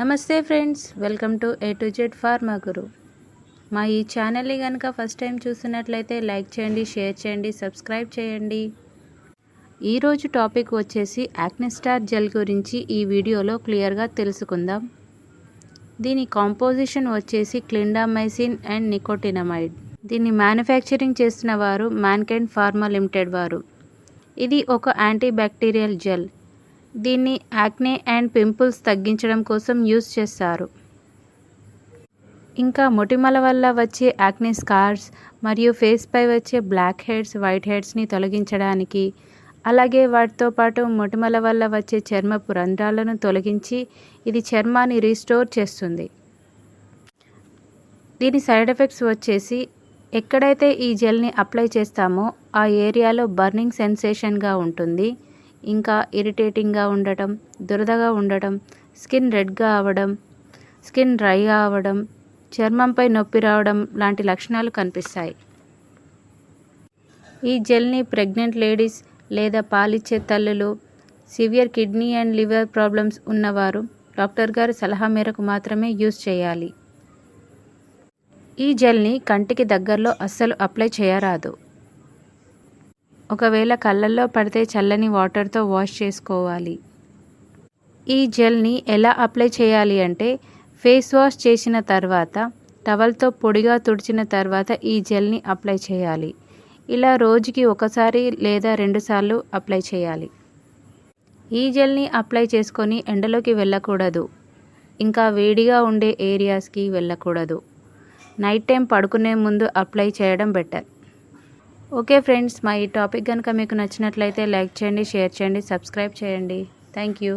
నమస్తే friends welcome to A to Z pharma Guru మా ఈ ఛానల్ని కనుక ఫస్ట్ టైం చూస్తున్నట్లయితే లైక్ చేయండి షేర్ చేయండి సబ్స్క్రైబ్ చేయండి. ఈరోజు టాపిక్ వచ్చేసి యాక్నెస్టార్ జెల్ గురించి ఈ వీడియోలో క్లియర్గా తెలుసుకుందాం. దీని కాంపోజిషన్ వచ్చేసి క్లిండామైసిన్ అండ్ నికోటినమైడ్. దీన్ని మ్యానుఫ్యాక్చరింగ్ చేస్తున్న వారు మ్యాన్కెండ్ ఫార్మా లిమిటెడ్ వారు. ఇది ఒక యాంటీ బ్యాక్టీరియల్ జెల్. దీన్ని యాక్నే అండ్ పింపుల్స్ తగ్గించడం కోసం యూజ్ చేస్తారు. ఇంకా మొటిమల వల్ల వచ్చే యాక్నే స్కార్స్ మరియు ఫేస్పై వచ్చే బ్లాక్ హెడ్స్ వైట్ హెడ్స్ని తొలగించడానికి అలాగే వాటితో పాటు మొటిమల వల్ల వచ్చే చర్మపు రంధ్రాలను తొలగించి ఇది చర్మాన్ని రీస్టోర్ చేస్తుంది. దీని సైడ్ ఎఫెక్ట్స్ వచ్చేసి ఎక్కడైతే ఈ జెల్ని అప్లై చేస్తామో ఆ ఏరియాలో బర్నింగ్ సెన్సేషన్గా ఉంటుంది. ఇంకా ఇరిటేటింగ్గా ఉండటం దురదగా ఉండటం స్కిన్ రెడ్గా అవడం స్కిన్ డ్రైగా అవడం చర్మంపై నొప్పి రావడం లాంటి లక్షణాలు కనిపిస్తాయి. ఈ జెల్ని ప్రెగ్నెంట్ లేడీస్ లేదా పాలిచ్చే తల్లులు severe kidney and liver problems ఉన్నవారు డాక్టర్ గారి సలహా మేరకు మాత్రమే యూజ్ చేయాలి. ఈ జెల్ని కంటికి దగ్గరలో అస్సలు అప్లై చేయరాదు. ఒకవేళ కళ్ళల్లో పడితే చల్లని వాటర్తో వాష్ చేసుకోవాలి. ఈ జెల్ని ఎలా అప్లై చేయాలి అంటే ఫేస్ వాష్ చేసిన తర్వాత టవల్తో పొడిగా తుడిచిన తర్వాత ఈ జెల్ని అప్లై చేయాలి. ఇలా రోజుకి ఒకసారి లేదా రెండుసార్లు అప్లై చేయాలి. ఈ జెల్ని అప్లై చేసుకొని ఎండలోకి వెళ్ళకూడదు. ఇంకా వేడిగా ఉండే ఏరియాస్కి వెళ్ళకూడదు. నైట్ టైం పడుకునే ముందు అప్లై చేయడం బెటర్. ఓకే ఫ్రెండ్స్ మా ఈ టాపిక్ కనుక మీకు నచ్చినట్లయితే లైక్ చేయండి షేర్ చేయండి సబ్స్క్రైబ్ చేయండి. Thank you.